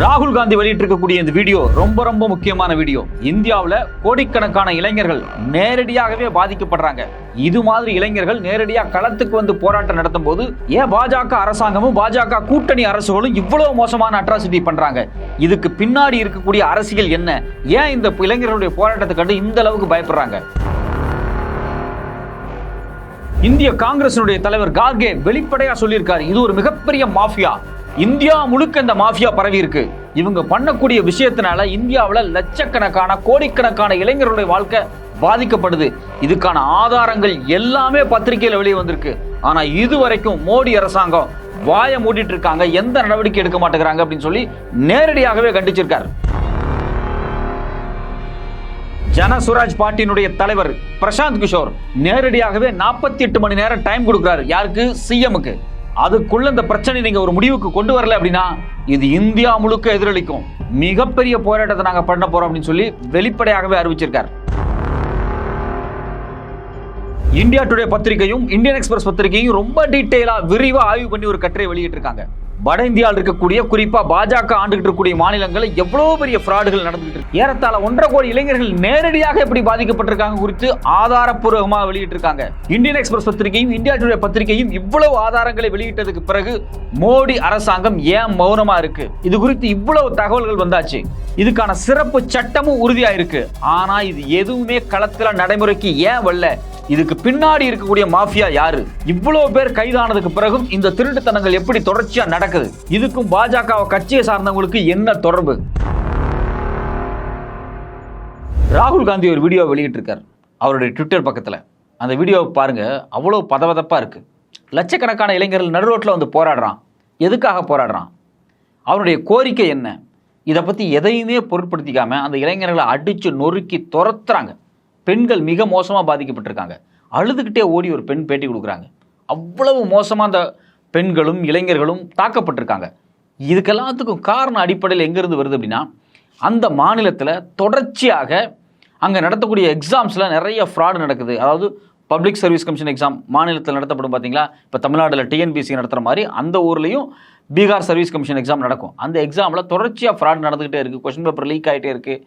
ராகுல் காந்தி வெளியிட்டிருக்கக்கூடிய இந்த வீடியோ ரொம்ப ரொம்ப முக்கியமான வீடியோ. இந்தியாவில் கோடிக்கணக்கான இளைஞர்கள் நேரடியாகவே பாதிக்கப்படுறாங்க. இது மாதிரி இளைஞர்கள் நேரடியாக களத்துக்கு வந்து போராட்டம் நடத்தும் போது ஏன் பாஜக அரசாங்கமும் பாஜக கூட்டணி அரசுகளும் இவ்வளவு மோசமான அட்ராசிட்டி பண்றாங்க. இதுக்கு பின்னாடி இருக்கக்கூடிய அரசியல் என்ன? ஏன் இந்த இளைஞர்களுடைய போராட்டத்தை கண்டு இந்த அளவுக்கு பயப்படுறாங்க? இந்திய காங்கிரசினுடைய தலைவர் கார்கே வெளிப்படையா சொல்லியிருக்காரு. இது ஒரு மிகப்பெரிய மாஃபியா. இந்தியா முழுக்க இந்த மாஃபியா பரவி இருக்கு. இவங்க பண்ணக்கூடிய விஷயத்தினால இந்தியாவில் லட்சக்கணக்கான கோடிக்கணக்கான இளைஞர்களுடைய வாழ்க்கை பாதிக்கப்படுது. இதுக்கான ஆதாரங்கள் எல்லாமே பத்திரிகையில் வெளியே வந்திருக்கு. ஆனா இதுவரைக்கும் மோடி அரசாங்கம் வாயை மூடிட்டு இருக்காங்க எந்த நடவடிக்கை எடுக்க மாட்டேங்கிறாங்க அப்படின்னு சொல்லி நேரடியாகவே கண்டிச்சிருக்கார். ஜனசுராஜ் பார்ட்டியினுடைய தலைவர் பிரசாந்த் கிஷோர் நேரடியாகவே நாற்பத்தி எட்டு மணி நேரம் டைம் கொடுக்குறாரு. யாருக்கு? சிஎம்க்கு அதுக்குள்ள இந்த பிரச்சனை நீங்க ஒரு முடிவுக்கு கொண்டு வரல அப்படின்னா இது இந்தியா முழுக்க எதிரொலிக்கும். மிகப்பெரிய போராட்டத்தை நாங்க பண்ண போறோம் அப்படின்னு சொல்லி வெளிப்படையாகவே அறிவிச்சிருக்காரு. இந்தியா டுடே பத்திரிகையும் இந்தியன் எக்ஸ்பிரஸ் பத்திரிகையும் ரொம்ப டீட்டெயிலா விரிவா ஆய்வு பண்ணி ஒரு கட்டுரை வெளியிட்டிருக்காங்க. வட இந்தியாவில் இருக்கக்கூடிய குறிப்பா பாஜக ஆண்டுகிட்டு இருக்கக்கூடிய மாநிலங்களில் எவ்வளவு பெரிய ஃப்ராடுகள் நடந்துகிட்டு இருக்கு. ஏறத்தாழ ஒன்றரை கோடி இளைஞர்கள் நேரடியாக எப்படி பாதிக்கப்பட்டிருக்காங்க குறித்து ஆதாரப்பூர்வமாக வெளியிட்டிருக்காங்க. இந்தியன் எக்ஸ்பிரஸ் பத்திரிகையும் இந்தியா டுடே பத்திரிகையும் இவ்வளவு ஆதாரங்களை வெளியிட்டதுக்கு பிறகு மோடி அரசாங்கம் ஏன் மௌனமா இருக்கு? இது குறித்து இவ்வளவு தகவல்கள் வந்தாச்சு. இதுக்கான சிறப்பு சட்டமும் உறுதியா இருக்கு. ஆனா இது எதுவுமே களத்துல நடைமுறைக்கு ஏன் வரல? இதுக்கு பின்னாடி இருக்கக்கூடிய மாஃபியா யாரு? இவ்வளவு பேர் கைதானதுக்கு பிறகும் இந்த திருட்டுத்தனங்கள் எப்படி தொடர்ச்சியா நடக்குது. இதுக்கும் பாஜக கட்சியை சார்ந்தவங்களுக்கு என்ன தொடர்பு? ராகுல் காந்தி ஒரு வீடியோ வெளியிட்டிருக்கார் அவருடைய ட்விட்டர் பக்கத்தில். அந்த வீடியோவை பாருங்க அவ்வளோ பதவதப்பாக இருக்கு. லட்சக்கணக்கான இளைஞர்கள் நடுரோட்டில் வந்து போராடுறான். எதுக்காக போராடுறான்? அவருடைய கோரிக்கை என்ன? இதை பற்றி எதையுமே பொருட்படுத்திக்காம அந்த இளைஞர்களை அடித்து நொறுக்கி துரத்துறாங்க. பெண்கள் மிக மோசமாக பாதிக்கப்பட்டிருக்காங்க. அழுதுகிட்டே ஓடி ஒரு பெண் பேட்டி கொடுக்குறாங்க. அவ்வளவு மோசமாக அந்த பெண்களும் இளைஞர்களும் தாக்கப்பட்டிருக்காங்க. இதுக்கெல்லாத்துக்கும் காரணம் அடிப்படையில் எங்கேருந்து வருது அப்படின்னா அந்த மாநிலத்தில் தொடர்ச்சியாக அங்கே நடத்தக்கூடிய எக்ஸாம்ஸில் நிறைய ஃப்ராடு நடக்குது. அதாவது பப்ளிக் சர்வீஸ் கமிஷன் எக்ஸாம் மாநிலத்தில் நடத்தப்படும் பார்த்தீங்களா இப்போ தமிழ்நாட்டில் டிஎன்பிசி நடத்துகிற மாதிரி அந்த ஊர்லேயும் பீகார் சர்வீஸ் கமிஷன் எக்ஸாம் நடக்கும். அந்த எக்ஸாமில் தொடர்ச்சியாக ஃப்ராட் நடந்துக்கிட்டே இருக்குது கொஷின் பேப்பர் லீக் ஆகிட்டே இருக்குது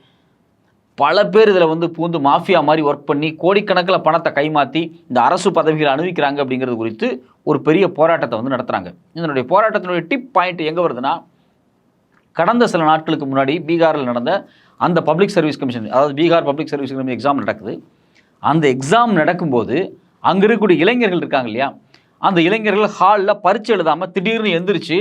பல பேர் இதில் வந்து பூந்து மாஃபியா மாதிரி ஒர்க் பண்ணி கோடிக்கணக்கில் பணத்தை கைமாற்றி இந்த அரசு பதவிகளை அனுபவிக்கிறாங்க அப்படிங்கிறது குறித்து ஒரு பெரிய போராட்டத்தை வந்து நடத்துகிறாங்க இதனுடைய போராட்டத்தினுடைய டிப் பாயிண்ட் எங்கே வருதுன்னா கடந்த சில நாட்களுக்கு முன்னாடி பீகாரில் நடந்த அந்த பப்ளிக் சர்வீஸ் கமிஷன் அதாவது Bihar public service commission exam நடக்குது. அந்த எக்ஸாம் நடக்கும்போது அங்கே இருக்கக்கூடிய இளைஞர்கள் இருக்காங்க இல்லையா? அந்த இளைஞர்கள் ஹாலில் பரீட்சை எழுதாமல் திடீர்னு எந்திரிச்சு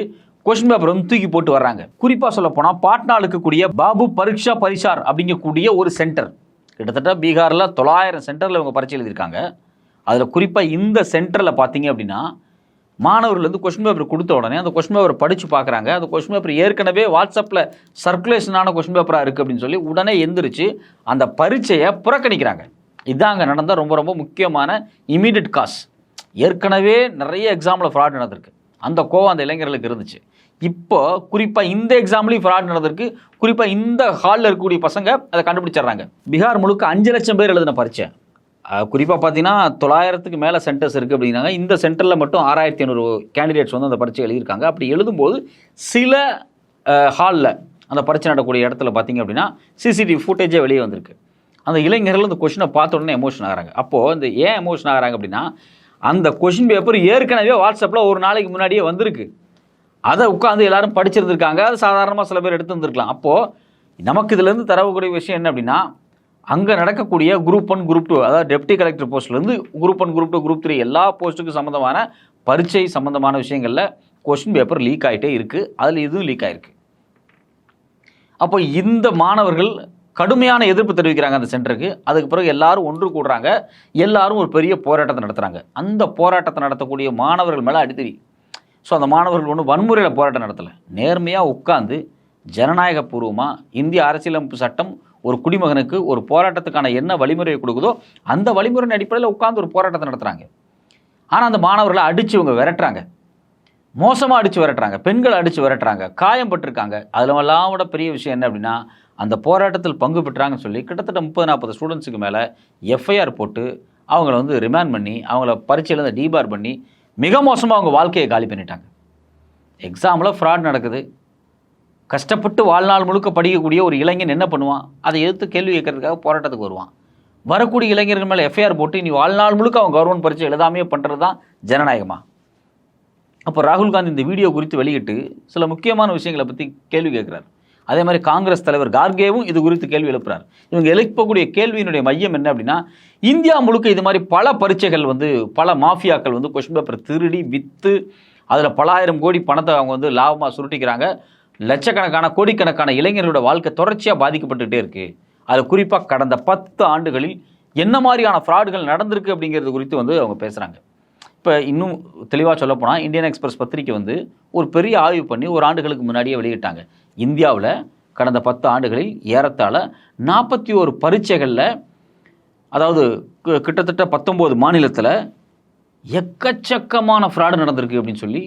கொஸ்டின் பேப்பர் வந்து தூக்கி போட்டு வர்றாங்க. குறிப்பாக சொல்ல போனால் பாட்னாவில் இருக்கக்கூடிய பாபு பரீட்சா பரிசார் அப்படிங்கக்கூடிய ஒரு சென்டர் கிட்டத்தட்ட பீகாரில் தொள்ளாயிரம் சென்டரில் இவங்க பரீட்சை எழுதியிருக்காங்க. அதில் குறிப்பாக இந்த சென்டரில் பார்த்தீங்க அப்படின்னா மாணவர்கள் கொஸ்டின் பேப்பர் கொடுத்த உடனே அந்த கொஸ்டின் பேப்பர் படித்து பார்க்குறாங்க அந்த கொஸ்டின் பேப்பர் ஏற்கனவே வாட்ஸ்அப்பில் சர்க்குலேஷனான கொஸ்டின் பேப்பராக இருக்குது அப்படின்னு சொல்லி உடனே எந்திரிச்சு அந்த பரீட்சையை புறக்கணிக்கிறாங்க. இதுதான் அங்கே நடந்த ரொம்ப ரொம்ப முக்கியமான இமீடியட் காஸ் ஏற்கனவே நிறைய எக்ஸாமில் ஃப்ராட் நடந்திருக்கு. அந்த கோவம் அந்த இளைஞர்களுக்கு இருந்துச்சு. இப்போ குறிப்பாக இந்த எக்ஸாம்லேயும் ஃப்ராட் நடந்திருக்கு. குறிப்பாக இந்த ஹாலில் இருக்கக்கூடிய பசங்க அதை கண்டுபிடிச்சிடுறாங்க. பீகார் முழுக்க அஞ்சு லட்சம் பேர் எழுதின பரீட்சை. குறிப்பாக பார்த்தீங்கன்னா தொள்ளாயிரத்துக்கு மேலே சென்டர்ஸ் இருக்குது அப்படின்னாங்க. இந்த சென்டரில் மட்டும் ஆறாயிரத்தி ஐநூறு கேண்டிடேட்ஸ் வந்து அந்த பரீட்சை எழுதியிருக்காங்க. அப்படி எழுதும்போது சில ஹாலில் அந்த பரீட்சை நடக்கூடிய இடத்துல பார்த்தீங்க அப்படின்னா சிசிடிவி ஃபுட்டேஜே வெளியே வந்திருக்கு. அந்த இளைஞர்கள் அந்த கொஷினை பார்த்த உடனே எமோஷன் ஆகிறாங்க. அப்போது இந்த ஏன் எமோஷன் ஆகிறாங்க அப்படின்னா அந்த கொஷின் பேப்பர் ஏற்கனவே வாட்ஸ்அப்பில் ஒரு நாளைக்கு முன்னாடியே வந்திருக்கு. அதை உட்காந்து எல்லாரும் படிச்சிருந்துருக்காங்க. அது சாதாரணமாக சில பேர் எடுத்து வந்திருக்கலாம் அப்போது நமக்கு இதுலேருந்து தரக்கூடிய விஷயம் என்ன அப்படின்னா அங்கே நடக்கக்கூடிய குரூப் ஒன் குரூப் டூ அதாவது deputy collector போஸ்ட்லேருந்து group one group two group three எல்லா போஸ்ட்டுக்கும் சம்மந்தமான பரீட்சை சம்மந்தமான விஷயங்களில் கொஷின் பேப்பர் லீக் ஆகிட்டே இருக்குது அதில் இதுவும் லீக் ஆகிருக்கு அப்போ இந்த மாணவர்கள் கடுமையான எதிர்ப்பு தெரிவிக்கிறாங்க அந்த சென்டருக்கு அதுக்கு பிறகு எல்லாரும் ஒன்று கூடுறாங்க. எல்லாரும் ஒரு பெரிய போராட்டத்தை நடத்துகிறாங்க அந்த போராட்டத்தை நடத்தக்கூடிய மாணவர்கள் மேலே அடித்தடி. ஸோ அந்த மாணவர்கள் ஒன்றும் வன்முறையில் போராட்டம் நடத்தலை. நேர்மையாக உட்காந்து ஜனநாயக பூர்வமாக இந்திய அரசியலமைப்பு சட்டம் ஒரு குடிமகனுக்கு ஒரு போராட்டத்துக்கான என்ன வழிமுறையை கொடுக்குதோ அந்த வழிமுறையின் அடிப்படையில் உட்காந்து ஒரு போராட்டத்தை நடத்துகிறாங்க ஆனால் அந்த மாணவர்களை அடித்து இவங்க விரட்டுறாங்க. மோசமாக அடித்து விரட்டுறாங்க. பெண்களை அடித்து விரட்டுறாங்க. காயம் பட்டிருக்காங்க. அதில் எல்லாம் விட பெரிய விஷயம் என்ன அப்படின்னா அந்த போராட்டத்தில் பங்கு பெற்றாங்கன்னு சொல்லி கிட்டத்தட்ட முப்பது நாற்பது ஸ்டூடெண்ட்ஸுக்கு மேலே எஃப்ஐஆர் போட்டு அவங்கள வந்து ரிமாண்ட் பண்ணி அவங்கள பரீட்சையிலேருந்து டீபார் பண்ணி மிக மோசமாக அவங்க வாழ்க்கையை காலி பண்ணிட்டாங்க. எக்ஸாமில் ஃப்ராட் நடக்குது. கஷ்டப்பட்டு வாழ்நாள் முழுக்க படிக்கக்கூடிய ஒரு இளைஞன் என்ன பண்ணுவான்? அதை எதிர்த்து கேள்வி கேட்கறதுக்காக போராட்டத்துக்கு வருவான். வரக்கூடிய இளைஞர்கள் மேலே எஃப்ஐஆர் போட்டு நீ வாழ்நாள் முழுக்க அவன் கவர்மெண்ட் பரீட்சை எழுதாமையே பண்ணுறது தான் ஜனநாயகமா? அப்போ ராகுல் காந்தி இந்த வீடியோ குறித்து வெளியிட்டு சில முக்கியமான விஷயங்களை பற்றி கேள்வி கேட்குறாரு. அதே மாதிரி காங்கிரஸ் தலைவர் கார்கேவும் இது குறித்து கேள்வி எழுப்புறாரு. இவங்க எழுப்பக்கூடிய கேள்வியினுடைய மையம் என்ன அப்படின்னா இந்தியா முழுக்க இது மாதிரி பல பரீட்சைகள் வந்து பல மாஃபியாக்கள் வந்து கொஷின் பேப்பர் திருடி விற்று அதில் பலாயிரம் கோடி பணத்தை அவங்க வந்து லாபமாக சுருட்டிக்கிறாங்க. லட்சக்கணக்கான கோடிக்கணக்கான இளைஞர்களோட வாழ்க்கை தொடர்ச்சியாக பாதிக்கப்பட்டுகிட்டே இருக்குது அது குறிப்பாக கடந்த பத்து ஆண்டுகளில் என்ன மாதிரியான ஃப்ராடுகள் நடந்திருக்கு அப்படிங்கிறது குறித்து வந்து அவங்க பேசுகிறாங்க இப்போ இன்னும் தெளிவாக சொல்லப்போனால் இந்தியன் எக்ஸ்பிரஸ் பத்திரிக்கை வந்து ஒரு பெரிய ஆய்வு பண்ணி ஒரு ஆண்டுகளுக்கு முன்னாடியே வெளியிட்டாங்க. இந்தியாவில் கடந்த பத்து ஆண்டுகளில் ஏறத்தாழ நாற்பத்தி ஒரு பரீட்சைகளில் அதாவது கிட்டத்தட்ட பத்தொம்போது மாநிலத்தில் எக்கச்சக்கமான ஃப்ராடு நடந்திருக்கு அப்படின்னு சொல்லி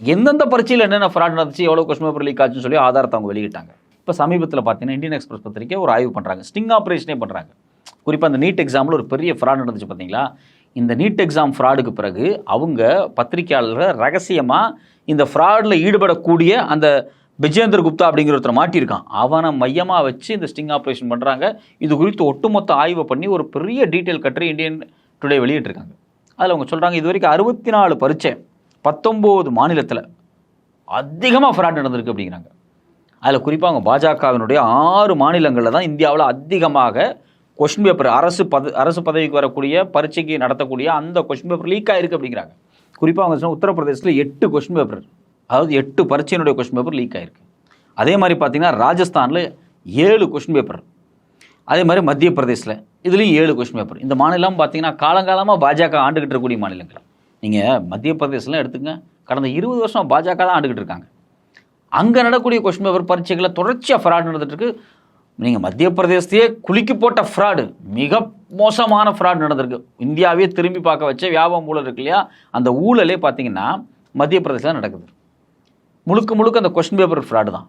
எந்தெந்த பரீட்சையில் என்னென்ன ஃப்ராட் நடந்துச்சு எவ்வளோ கொஸ்டின் பேப்பர் லீக் ஆச்சுன்னு சொல்லி ஆதாரத்தை அவங்க வெளியிட்டாங்க. இப்போ சமீபத்தில் பார்த்தீங்கன்னா இந்தியன் எக்ஸ்பிரஸ் பத்திரிக்கை ஒரு ஆய்வு பண்ணுறாங்க ஸ்டிங் ஆப்ரேஷனே பண்ணுறாங்க குறிப்பாக அந்த நீட் எக்ஸாமில் ஒரு பெரிய ஃப்ராட் நடந்துச்சு பார்த்தீங்களா இந்த நீட் எக்ஸாம் ஃப்ராடுக்கு பிறகு அவங்க பத்திரிக்கையாளர்கள் ரகசியமாக இந்த ஃப்ராடில் ஈடுபடக்கூடிய அந்த விஜேந்தர் குப்தா அப்படிங்கிற ஒருத்தர் மாட்டியிருக்கான். அவனை மையமாக வச்சு இந்த ஸ்டிங் ஆப்ரேஷன் பண்ணுறாங்க இது குறித்து ஒட்டுமொத்த ஆய்வு பண்ணி ஒரு பெரிய டீட்டெயில் கட்டுரை இந்தியன் டுடே வெளியிட்டிருக்காங்க. அதில் அவங்க சொல்கிறாங்க இது வரைக்கும் அறுபத்தி நாலு பரீட்சை பத்தொம்போது மாநிலத்தில் அதிகமாக ஃப்ராட் நடந்திருக்கு அப்படிங்கிறாங்க. அதில் குறிப்பாக அவங்க பாஜகவினுடைய ஆறு மாநிலங்களில் தான் இந்தியாவில் அதிகமாக கொஷின் பேப்பர் அரசு பத அரசு பதவிக்கு வரக்கூடிய பரீட்சைக்கு நடத்தக்கூடிய அந்த கொஷின் பேப்பர் லீக் ஆகிருக்கு அப்படிங்கிறாங்க. குறிப்பாக அவங்க சொன்னால் உத்தரப்பிரதேசத்தில் எட்டு கொஷின் பேப்பர் அதாவது எட்டு பரீட்சையினுடைய கொஷின் பேப்பர் லீக் ஆயிருக்கு. அதே மாதிரி பார்த்தீங்கன்னா ராஜஸ்தானில் ஏழு கொஷின் பேப்பர் அதே மாதிரி மத்திய பிரதேசில் இதுலேயும் ஏழு கொஸ்டின் பேப்பர் இந்த மாநிலம் பார்த்தீங்கன்னா காலங்காலமாக பாஜக ஆண்டுகிட்டு இருக்கக்கூடிய மாநிலங்கள். நீங்கள் மத்திய பிரதேசலாம் எடுத்துங்க கடந்த இருபது வருஷம் பாஜக தான் ஆண்டுகிட்டு இருக்காங்க. அங்கே நடக்கூடிய கொஸ்டின் பேப்பர் பரீட்சைகளை தொடர்ச்சியாக ஃப்ராட் நடந்துட்டுருக்கு நீங்கள் மத்திய பிரதேசத்தையே குலுக்கி போட்ட ஃப்ராடு மிக மோசமான ஃப்ராட் நடந்திருக்கு. இந்தியாவே திரும்பி பார்க்க வச்ச வியாபாரம் ஊழல் இருக்கு இல்லையா? அந்த ஊழலே பார்த்தீங்கன்னா மத்திய பிரதேசத்தில் நடக்குது. முழுக்க முழுக்க அந்த கொஸ்டின் பேப்பர் ஃப்ராடு தான்.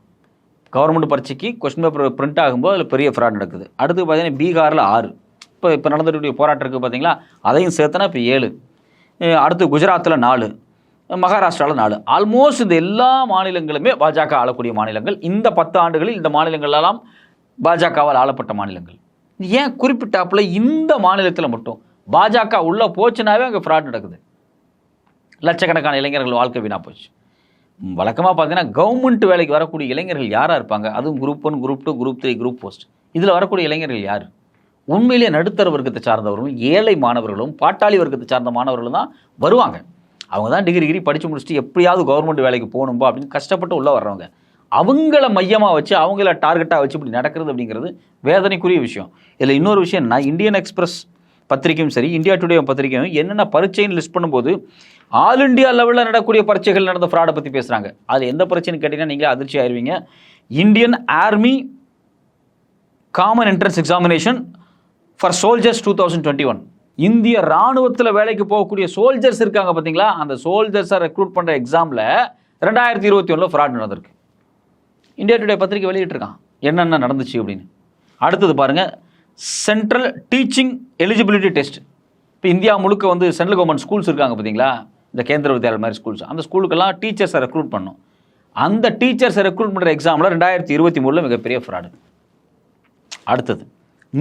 கவர்மெண்ட் பரீட்சைக்கு கொஸ்டின் பேப்பர் பிரிண்ட் ஆகும்போது அதில் பெரிய ஃப்ராட் நடக்குது. அடுத்து பார்த்தீங்கன்னா பீகாரில் ஆறு. இப்போ இப்போ நடந்துக்கூடிய போராட்டம் இருக்குது பார்த்தீங்களா? அதையும் சேர்த்தனா இப்போ ஏழு. அடுத்து குஜராத்தில் நாலு. மகாராஷ்டிராவில் நாலு. ஆல்மோஸ்ட் இந்த எல்லா மாநிலங்களுமே பாஜக ஆளக்கூடிய மாநிலங்கள். இந்த பத்து ஆண்டுகளில் இந்த மாநிலங்களெல்லாம் பாஜகவால் ஆளப்பட்ட மாநிலங்கள். ஏன் குறிப்பிட்டாப்புல இந்த மாநிலத்தில் மட்டும்? பாஜக உள்ளே போச்சுனாவே அங்கே ஃப்ராட் நடக்குது. லட்சக்கணக்கான இளைஞர்கள் வாழ்க்கை வீணாக போச்சு. வழக்கமாக பார்த்தீங்கன்னா கவர்மெண்ட் வேலைக்கு வரக்கூடிய இளைஞர்கள் யாராக இருப்பாங்க? அதுவும் group one group two group three group post இதில் வரக்கூடிய இளைஞர்கள் யார்? உண்மையிலேயே நடுத்தர வர்க்கத்தை சார்ந்தவர்களும் ஏழை மாணவர்களும் பாட்டாளி வர்க்கத்தை சார்ந்த மாணவர்களும் தான் வருவாங்க. அவங்க தான் டிகிரி டிகிரி படித்து முடிச்சுட்டு எப்படியாவது கவர்மெண்ட் வேலைக்கு போகணும்பா அப்படின்னு கஷ்டப்பட்டு உள்ளே வர்றவங்க. அவங்கள மையமாக வச்சு அவங்கள டார்கெட்டாக வச்சு இப்படி நடக்கிறது அப்படிங்கிறது வேதனைக்குரிய விஷயம். இதில் இன்னொரு விஷயம் நான் இந்தியன் எக்ஸ்பிரஸ் பத்திரிக்கையும் சரி இந்தியா டுடே பத்திரிக்கையும் என்னென்ன பரீட்சைன்னு லிஸ்ட் பண்ணும்போது ஆல் இந்தியா லெவலில் நடக்கக்கூடிய பரீட்சைகள் நடந்த ஃப்ராடை பற்றி பேசுகிறாங்க அது எந்த பிரச்சனைன்னு கேட்டிங்கன்னா நீங்களே அதிர்ச்சி ஆயிருவீங்க. Indian army common entrance examination for soldiers two thousand twenty one இந்திய ராணுவத்தில் வேலைக்கு போகக்கூடிய சோல்ஜர்ஸ் இருக்காங்க பார்த்தீங்களா அந்த சோல்ஜர்ஸை ரெக்ரூட் பண்ணுற எக்ஸாமில் ரெண்டாயிரத்தி இருபத்தி ஒன்றில் ஃப்ராட் நடந்திருக்கு. இந்தியா டுடே பத்திரிக்கை வெளியிட்டிருக்கான். என்னென்ன நடந்துச்சு அப்படின்னு. அடுத்தது பாருங்கள் சென்ட்ரல் டீச்சிங் எலிஜிபிலிட்டி டெஸ்ட் இப்போ இந்தியா முழுக்க வந்து சென்ட்ரல் கவர்மெண்ட் ஸ்கூல்ஸ் இருக்காங்க பார்த்தீங்களா இந்த கேந்திர வித்யாலயா மாதிரி ஸ்கூல்ஸ் அந்த ஸ்கூலுக்கெல்லாம் டீச்சர்ஸை ரெக்ரூட் பண்ணும். அந்த டீச்சர்ஸை ரெக்ரூட் பண்ணுற எக்ஸாமில் ரெண்டாயிரத்தி இருபத்தி மூணில் மிகப்பெரிய ஃப்ராடு அடுத்தது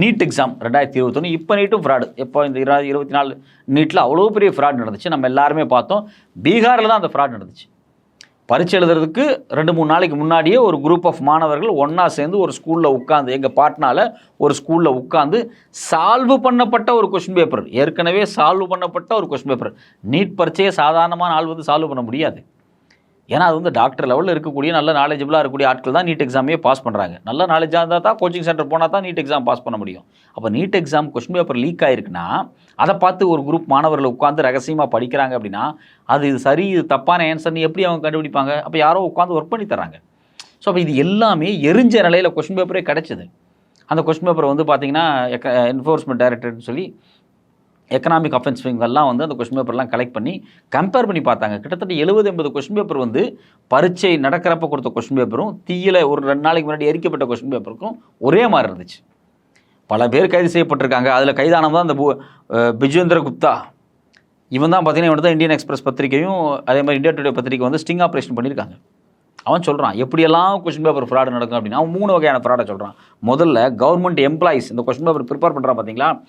நீட் எக்ஸாம் ரெண்டாயிரத்தி இருபத்தொன்று இப்போ நீட்டும் ஃப்ராடு எப்போ இந்த இரு இருபத்தி நாலு நீட்டில் அவ்வளோ பெரிய ஃப்ராட் நடந்துச்சு. நம்ம எல்லாருமே பார்த்தோம். பீகாரில் தான் அந்த ஃப்ராட் நடந்துச்சு. பரீட்சை எழுதுறதுக்கு ரெண்டு மூணு நாளைக்கு முன்னாடியே ஒரு குரூப் ஆஃப் மாணவர்கள் ஒன்றா சேர்ந்து ஒரு ஸ்கூலில் உட்காந்து எங்கள் பாட்னால ஒரு ஸ்கூலில் உட்காந்து சால்வ் பண்ணப்பட்ட ஒரு கொஸ்டின் பேப்பர் ஏற்கனவே சால்வ் பண்ணப்பட்ட ஒரு கொஸ்டின் பேப்பர் நீட் பரீட்சையை சாதாரணமான ஆள் வந்து சால்வ் பண்ண முடியாது. ஏன்னா அது வந்து டாக்டர் லெவலில் இருக்கக்கூடிய நல்ல நாலேஜபிளாக இருக்கக்கூடிய ஆட்கள் தான் நீட் எக்ஸாமே பாஸ் பண்ணுறாங்க நல்ல நாலேஜாக இருந்தால் தான் கோச்சிங் சென்டர் போனால் தான் நீட் எக்ஸாம் பாஸ் பண்ண முடியும். அப்போ NEET exam question paper leak ஆயிருக்குன்னா அதை பார்த்து ஒரு குரூப் மாணவர்கள் உட்காந்து ரகசியமாக படிக்கிறாங்க அப்படின்னா அது இது சரி இது தப்பான ஆன்சர்னு எப்படி அவங்க கண்டுபிடிப்பாங்க? அப்போ யாரோ உட்காந்து ஒர்க் பண்ணி தராங்க ஸோ அப்போ இது எல்லாமே எரிஞ்ச நிலையில் கொஸ்டின் பேப்பரே கிடச்சிது. அந்த கொஸ்டின் பேப்பர் வந்து பார்த்தீங்கன்னா என்ஃபோர்ஸ்மெண்ட் டைரக்டர்னு சொல்லி எக்கனாமிக் அஃபென்ஸ் வந்து அந்த கொஸ்டின் பேப்பர்லாம் கலெக்ட் பண்ணி கம்பேர் பண்ணி பார்த்தாங்க. கிட்டத்தட்ட எழுபது எண்பது கொஸ்டின் பேப்பர் வந்து பரீட்சை நடக்கிறப்ப கொடுத்த கொஸ்டின் பேப்பரும் தீயில ஒரு ரெண்டு நாளைக்கு முன்னாடி எரிக்கப்பட்ட கொஸ்டின் பேப்பருக்கும் ஒரே மாதிரி இருந்துச்சு. பல பேர் கைது செய்யப்பட்டிருக்காங்க. அதில் கைதானது தான் அந்த பு- பிஜேந்திர குப்தா. இவன் தான் பார்த்தீங்கன்னா இவன் தான் இந்தியன் எக்ஸ்பிரஸ் பத்திரிக்கையும் அதே மாதிரி இந்தியா டுடே பத்திரிக்கை வந்து ஸ்டிங் ஆப்ரேஷன் பண்ணியிருக்காங்க. அவன் சொல்கிறான் எப்படியெல்லாம் கொஸ்டின் பேப்பர் ஃப்ராடு நடக்கும்? அப்படின்னா. அவன் மூணு வகையான ஃப்ராடை சொல்கிறான் முதல்ல கவர்மெண்ட் எம்ப்ளாயிஸ் இந்த கொஸ்டின் பேப்பர் ப்ரிப்பேர் பண்ணுறான் பார்த்தீங்களா?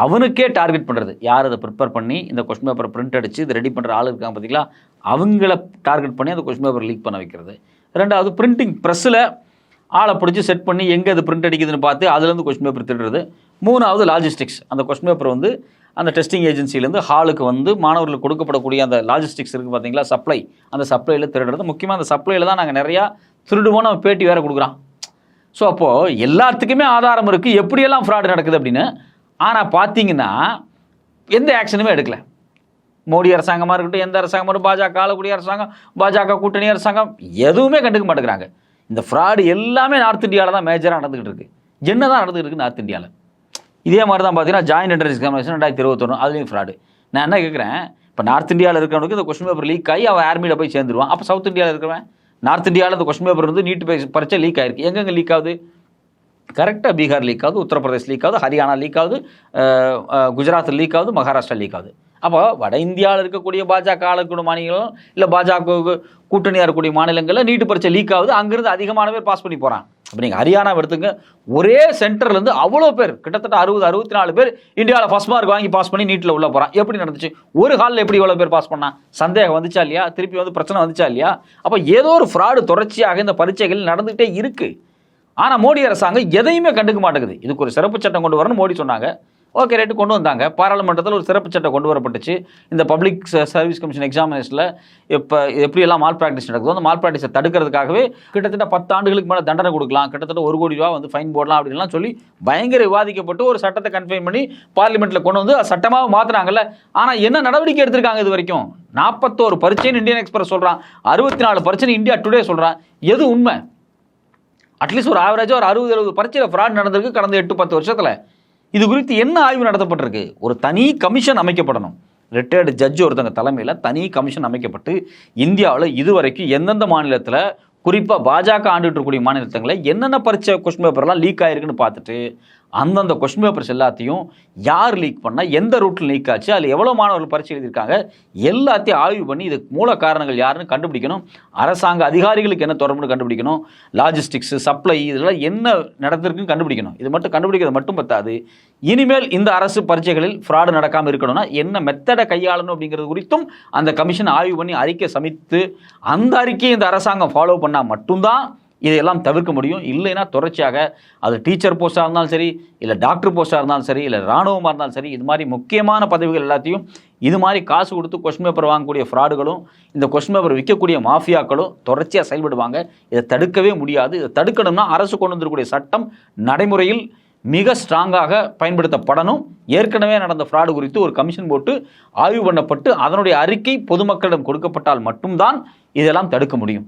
அவனுக்கே டார்கெட் பண்ணுறது யார் அதை ப்ரிப்பேர் பண்ணி இந்த கொஸ்டின் பேப்பர் பிரிண்ட் அடித்து இதை ரெடி பண்ணுற ஆள் இருக்காங்க பார்த்தீங்களா அவங்கள டார்கெட் பண்ணி அந்த கொஸ்டின் பேப்பர் லீக் பண்ண வைக்கிறது. ரெண்டாவது பிரிண்டிங் ப்ரெஸ்ஸில் ஆளை பிடிச்சி செட் பண்ணி எங்கே அது பிரிண்ட் அடிக்குதுன்னு பார்த்து அதுலேருந்து கொஸ்டின் பேப்பர் திருடுறது. மூணாவது லாஜிஸ்டிக்ஸ் அந்த கொஸ்டின் பேப்பர் வந்து அந்த டெஸ்டிங் ஏஜென்சிலேருந்து ஹாலுக்கு வந்து மாணவர்களுக்கு கொடுக்கப்படக்கூடிய அந்த லாஜிஸ்டிக்ஸ் இருக்குது பார்த்தீங்களா சப்ளை அந்த சப்ளையில் திருடுறது. முக்கியமாக அந்த சப்ளையில் தான் நாங்கள் நிறையா திருடுவோம் நம்ம பேட்டி வேறு கொடுக்குறான். ஸோ அப்போது எல்லாத்துக்குமே ஆதாரம் இருக்குது எப்படியெல்லாம் ஃப்ராடு நடக்குது அப்படின்னு ஆனால் பார்த்தீங்கன்னா எந்த ஆக்ஷனுமே எடுக்கல. மோடி அரசாங்கமாக இருக்கட்டும் எந்த அரசாங்கமாக இருக்கட்டும் பாஜக ஆளக்கூடிய அரசாங்கம் பாஜக கூட்டணி அரசாங்கம் எதுவுமே கண்டுக்க மாட்டேங்கிறாங்க. இந்த ஃப்ராடு எல்லாமே நார்த் இந்தியாவில் தான் மேஜராக நடந்துகிட்டு இருக்கு. என்ன தான் நடந்துகிட்டு இருக்கு நார்த் இந்தியாவில் இதே மாதிரி தான் பார்த்தீங்கன்னா ஜாயின்ட் என்ட்ரன்ஸ் கமிஷன் ரெண்டாயிரத்தி இருபத்தொன்று அதுலேயும் ஃப்ராடு நான் என்ன கேட்குறேன் இப்போ நார்த் இந்தியாவில் இருக்கிறவனுக்கு இந்த கொஸ்டின் பேப்பர் லீக் ஆகி அவன் ஆர்மியில் போய் சேர்ந்துருவான். அப்போ சவுத் இந்தியாவில் இருக்கிறவன் நார்த் இந்தியாவில் இந்த கொஸ்டின் பேப்பர் வந்து நீட் பரீட்சை லீக் ஆயிருக்கு. எங்கெங்கே லீக் ஆகுது? கரெக்டாக பீகார் லீக் ஆகுது உத்தரப்பிரதேஷ் லீக் ஆகுது ஹரியானா லீக் ஆகுது குஜராத் லீக் ஆகுது மகாராஷ்டிரா லீக் ஆகுது. அப்போ வட இந்தியாவில் இருக்கக்கூடிய பாஜக ஆளக்கூடிய மாநிலங்களும் இல்லை பாஜக கூட்டணியாக இருக்கக்கூடிய மாநிலங்களில் நீட்டு பரீட்சை லீக் ஆகுது. அங்கேருந்து அதிகமான பேர் பாஸ் பண்ணி போகிறான் அப்போ நீங்கள் ஹரியானா எடுத்துங்க ஒரே சென்டர்லேருந்து அவ்வளோ பேர் கிட்டத்தட்ட அறுபது அறுபத்தி நாலு பேர் இந்தியாவில் ஃபஸ்ட் மார்க் வாங்கி பாஸ் பண்ணி நீட்டில் உள்ளே போகிறான் எப்படி நடந்துச்சு? ஒரு ஹாலில் எப்படி இவ்வளோ பேர் பாஸ் பண்ணான் சந்தேகம் வந்துச்சா இல்லையா? திருப்பி வந்து பிரச்சனை வந்துச்சா இல்லையா? அப்போ ஏதோ ஒரு ஃப்ராடு தொடர்ச்சியாக இந்த பரீட்சைகள் நடந்துகிட்டே இருக்குது ஆனால் மோடி அரசாங்கம் எதையுமே கண்டுக்க மாட்டேங்குது. இதுக்கு ஒரு சிறப்பு சட்டம் கொண்டு வரணும்னு மோடி சொன்னாங்க. ஓகே ரேட்டு கொண்டு வந்தாங்க. பாராளுமன்றத்தில் ஒரு சிறப்பு சட்டம் கொண்டு வரப்பட்டுச்சு. இந்த பப்ளிக் சர்வீஸ் கமிஷன் எக்ஸாமினேஷனில் இப்போ எப்படியெல்லாம் மால் ப்ராக்டிஸ் நடக்குதோ அந்த மால் ப்ராக்டிஸை தடுக்கிறதுக்காகவே கிட்டத்தட்ட பத்து ஆண்டுகளுக்கு மேலே தண்டனை கொடுக்கலாம். கிட்டத்தட்ட ஒரு கோடி ரூபா வந்து ஃபைன் போடலாம் அப்படின்லாம் சொல்லி பயங்கர விவாதிக்கப்பட்டு ஒரு சட்டத்தை கன்ஃபைன் பண்ணி பார்லிமெண்ட்டில் கொண்டு வந்து சட்டமாக மாற்றினாங்கல்ல ஆனால் என்ன நடவடிக்கை எடுத்திருக்காங்க இது வரைக்கும்? நாற்பத்தோரு பரிச்சைன்னு இந்தியன் எக்ஸ்பிரஸ் சொல்கிறான் அறுபத்தி நாலு பரீட்சை இந்தியா டுடே சொல்கிறான் எது உண்மை? அட்லீஸ்ட் ஒரு ஆவரேஜாக ஒரு அறுபது எழுபது பரீட்சையில் ஃப்ராட் நடந்திருக்கு கடந்த எட்டு பத்து வருஷத்தில். இது குறித்து என்ன ஆய்வு நடத்தப்பட்டிருக்கு? ஒரு தனி கமிஷன் அமைக்கப்படணும். ரிட்டையர்டு ஜட்ஜ் ஒருத்தங்க தலைமையில் தனி கமிஷன் அமைக்கப்பட்டு இந்தியாவில் இதுவரைக்கும் எந்தெந்த மாநிலத்தில் குறிப்பாக பாஜக ஆண்டுட்டு இருக்கக்கூடிய மாநிலத்தங்களில் என்னென்ன பரீட்சை கொஸ்டின் பேப்பர்லாம் லீக் ஆயிருக்குன்னு பார்த்துட்டு அந்தந்த கொஸ்டின் பேப்பர்ஸ் எல்லாத்தையும் யார் லீக் பண்ணால் எந்த ரூட்டில் லீக் ஆச்சு அதில் எவ்வளோ மாணவர்கள் பரீட்சை எழுதியிருக்காங்க எல்லாத்தையும் ஆய்வு பண்ணி இதுக்கு மூல காரணங்கள் யாருன்னு கண்டுபிடிக்கணும் அரசாங்க அதிகாரிகளுக்கு என்ன தொடர்புன்னு கண்டுபிடிக்கணும் லாஜிஸ்டிக்ஸ் சப்ளை இதெல்லாம் என்ன நடந்திருக்குன்னு கண்டுபிடிக்கணும். இது மட்டும் கண்டுபிடிக்கிறது மட்டும் பத்தாது. இனிமேல் இந்த அரசு பரீட்சைகளில் ஃப்ராடு நடக்காமல் இருக்கணும்னா என்ன மெத்தடை கையாளணும் அப்படிங்கிறது குறித்தும் அந்த கமிஷன் ஆய்வு பண்ணி அறிக்கை சமைத்து அந்த அறிக்கையை இந்த அரசாங்கம் ஃபாலோ பண்ணால் மட்டும்தான் இதையெல்லாம் தவிர்க்க முடியும். இல்லைன்னா தொடர்ச்சியாக அது டீச்சர் போஸ்ட்டாக இருந்தாலும் சரி இல்லை டாக்டர் போஸ்ட்டாக இருந்தாலும் சரி இல்லை ராணுவமாக இருந்தாலும் சரி இது மாதிரி முக்கியமான பதவிகள் எல்லாத்தையும் இது மாதிரி காசு கொடுத்து கொஸ்டின் பேப்பர் வாங்கக்கூடிய ஃப்ராடுகளும் இந்த கொஸ்டின் பேப்பர் விற்கக்கூடிய மாஃபியாக்களும் தொடர்ச்சியாக செயல்படுவாங்க. இதை தடுக்கவே முடியாது. இதை தடுக்கணும்னா அரசு கொண்டு வந்திருக்கக்கூடிய சட்டம் நடைமுறையில் மிக ஸ்ட்ராங்காக பயன்படுத்தப்படணும். ஏற்கனவே நடந்த ஃப்ராடு குறித்து ஒரு கமிஷன் போட்டு ஆய்வு பண்ணப்பட்டு அதனுடைய அறிக்கை பொதுமக்களிடம் கொடுக்கப்பட்டால் மட்டும்தான் இதெல்லாம் தடுக்க முடியும்.